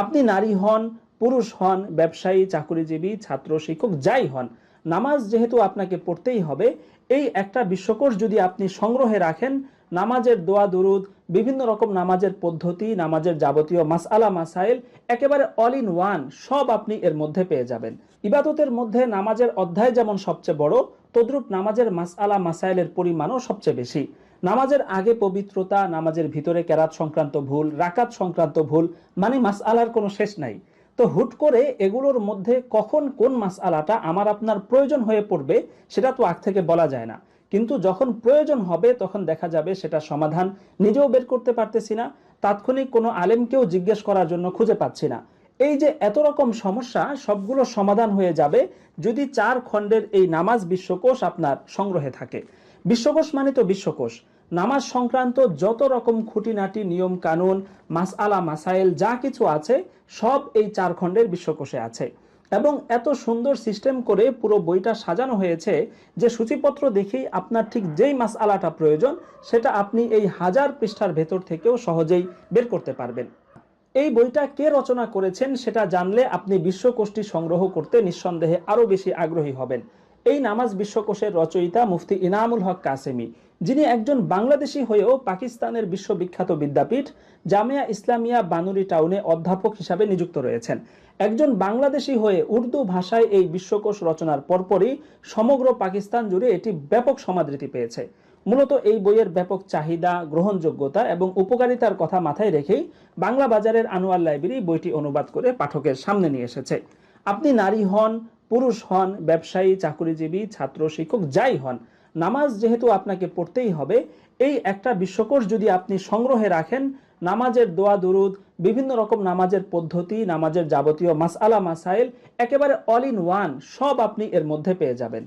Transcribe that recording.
আপনি নারী হন, পুরুষ হন, ব্যবসায়ী, চাকুরিজীবী, ছাত্র, শিক্ষক, যাই হন, নামাজ যেহেতু আপনাকে পড়তেই হবে, এই একটা বিশ্বকোষ যদি আপনি সংগ্রহে রাখেন নামাজের দোয়া, দুরুদ, বিভিন্ন রকম নামাজের পদ্ধতি, নামাজের যাবতীয় মাসআলা, মাসাইল একেবারে অল ইন ওয়ান সব আপনি এর মধ্যে পেয়ে যাবেন। ইবাদতের মধ্যে নামাজের অধ্যায় যেমন সবচেয়ে বড়, তদ্রূপ নামাজের মাসআলা, মাসাইলের পরিমাণও সবচেয়ে বেশি। নামাজের আগে পবিত্রতা, নামাজের ভিতরে কেরাত সংক্রান্ত ভুল, রাকাত সংক্রান্ত ভুল মানে মাসআলার কোনো শেষ নাই। তো হুট করে এগুলোর মধ্যে কখন কোন মাসআলাটা আমার আপনার প্রয়োজন হয়ে পড়বে, সেটা তো আগ থেকে বলা যায় না। কিন্তু যখন প্রয়োজন হবে তখন দেখা যাবে সেটা সমাধান নিজেও বের করতে পারতেছি না, তাৎক্ষণিক কোনো আলেমকেও জিজ্ঞেস করার জন্য খুঁজে পাচ্ছি না। এই যে এত রকম সমস্যা, সবগুলো সমাধান হয়ে যাবে যদি চার খণ্ডের এই নামাজ বিশ্বকোষ আপনার সংগ্রহে থাকে। বিশ্বকোষ মানে তো বিশ্বকোষ। নামাজ সংক্রান্ত যত রকম খুঁটিনাটি, নিয়ম কানুন, মাসআলা, মাসাইল, যা কিছু আছে, সব এই চার খণ্ডের বিশ্বকোষে আছে। এবং এত সুন্দর সিস্টেম করে পুরো বইটা সাজানো হয়েছে যে সূচিপত্র দেখেই আপনার ঠিক যেই মাস আলাটা প্রয়োজন, সেটা আপনি এই হাজার পৃষ্ঠার ভেতর থেকেও সহজেই বের করতে পারবেন। এই বইটা কে রচনা করেছেন সেটা জানলে আপনি বিশ্বকোষ্ঠী সংগ্রহ করতে নিঃসন্দেহে আরও বেশি আগ্রহী হবেন। এই নামাজ বিশ্বকোষের রচয়িতা মুফতি ইনামুল হক কাসেমি, যিনি একজন বাংলাদেশি হয়েও পাকিস্তানের বিশ্ববিখ্যাত বিদ্যাপীঠ জামিয়া ইসলামিয়া বানুরি টাউনে অধ্যাপক হিসাবে নিযুক্ত রয়েছেন। একজন বাংলাদেশি হয়ে উর্দু ভাষায় এই বিশ্বকোষ রচনার পরপরই সমগ্র পাকিস্তান জুড়ে এটি ব্যাপক সমাদৃতি পেয়েছে। মূলত এই বইয়ের ব্যাপক চাহিদা, গ্রহণযোগ্যতা এবং উপকারিতার কথা মাথায় রেখেই বাংলা বাজারের আনোয়ার লাইব্রেরি বইটি অনুবাদ করে পাঠকের সামনে নিয়ে এসেছে। আপনি নারী হন পুরুষ হন, ব্যবসায়ী, চাকুরিজীবী, ছাত্র, শিক্ষক, যাই হন, নামাজ যেহেতু আপনাকে পড়তেই হবে, এই একটা বিশ্বকোষ যদি আপনি সংগ্রহে রাখেন, নামাজের দোয়া, দুরুদ, বিভিন্ন রকম নামাজের পদ্ধতি, নামাজের যাবতীয় মাসআলা, মাসাইল, একেবারে অল ইন ওয়ান সব আপনি এর মধ্যে পেয়ে যাবেন।